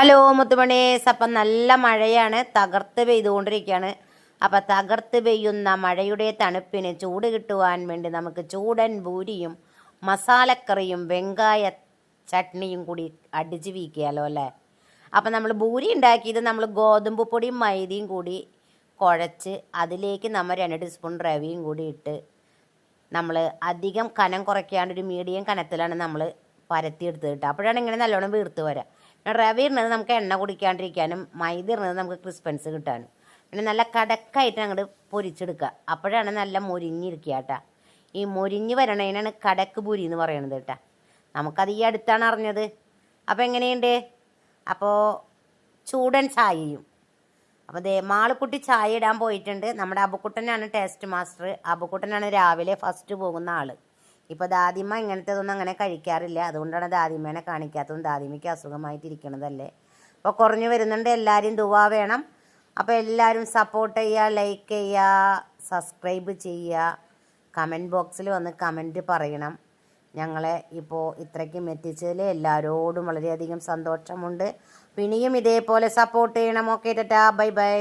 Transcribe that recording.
Hello മുത്തുമണീസ് അപ്പം നല്ല മഴയാണ്. തകർത്ത് പെയ്തുകൊണ്ടിരിക്കുകയാണ്. അപ്പം തകർത്ത് പെയ്യുന്ന മഴയുടെ തണുപ്പിന് ചൂട് കിട്ടുവാൻ വേണ്ടി നമുക്ക് ചൂടൻ ഭൂരിയും മസാലക്കറിയും വെങ്കായ ചട്നിയും കൂടി അടിച്ച് വീക്കിയാലോ അല്ലേ? അപ്പം നമ്മൾ ഭൂരി ഉണ്ടാക്കിയത് നമ്മൾ ഗോതമ്പ് പൊടിയും മൈദയും കൂടി കുഴച്ച് അതിലേക്ക് നമ്മൾ രണ്ട് സ്പൂൺ റവിയും കൂടി ഇട്ട് നമ്മൾ അധികം കനം കുറയ്ക്കാണ്ട് ഒരു മീഡിയം കനത്തിലാണ് നമ്മൾ പരത്തിയെടുത്ത് കിട്ടുക അപ്പോഴാണ് ഇങ്ങനെ നല്ലോണം വീർത്ത് പിന്നെ റവ ഇടുന്നത് നമുക്ക് എണ്ണ കുടിക്കാണ്ടിരിക്കാനും മൈദ ഇടുന്നത് നമുക്ക് ക്രിസ്പൻസ് കിട്ടാനും. പിന്നെ നല്ല കടക്കായിട്ട് അങ്ങോട്ട് പൊരിച്ചെടുക്കുക. അപ്പോഴാണ് നല്ല മുരിഞ്ഞിരിക്കുക കേട്ടോ. ഈ മുരിഞ്ഞ് വരണതിനാണ് കടക്ക് പുരി എന്ന് പറയണത് കേട്ടോ. നമുക്കത് ഈ അടുത്താണ് അറിഞ്ഞത്. അപ്പോൾ എങ്ങനെയുണ്ട്? അപ്പോൾ ചൂടൻ ചായയും. അപ്പോൾ ദേ മാളുക്കുട്ടി ചായ ഇടാൻ പോയിട്ടുണ്ട്. നമ്മുടെ അബുക്കുട്ടനാണ് ടേസ്റ്റ് മാസ്റ്റർ അബുക്കുട്ടനാണ് രാവിലെ ഫസ്റ്റ് പോകുന്ന ആൾ. ഇപ്പോൾ ദാദിമ ഇങ്ങനത്തേതൊന്നും അങ്ങനെ കഴിക്കാറില്ല. അതുകൊണ്ടാണ് ദാദിമേനെ കാണിക്കാത്തതും ദാദിമയ്ക്ക് അസുഖമായിട്ടിരിക്കണതല്ലേ. അപ്പോൾ കുറഞ്ഞു വരുന്നുണ്ട്. എല്ലാവരും ദുവാ വേണം. അപ്പോൾ എല്ലാവരും സപ്പോർട്ട് ചെയ്യുക ലൈക്ക് ചെയ്യുക സബ്സ്ക്രൈബ് ചെയ്യുക. കമന്റ് ബോക്സിൽ വന്ന് കമന്റ് പറയണം. ഞങ്ങളെ ഇപ്പോൾ ഇത്രയ്ക്കും എത്തിച്ചതിൽ എല്ലാവരോടും വളരെയധികം സന്തോഷമുണ്ട്. പിന്നെയും ഇതേപോലെ സപ്പോർട്ട് ചെയ്യണം. ഓക്കെ ടാ ബൈ ബൈ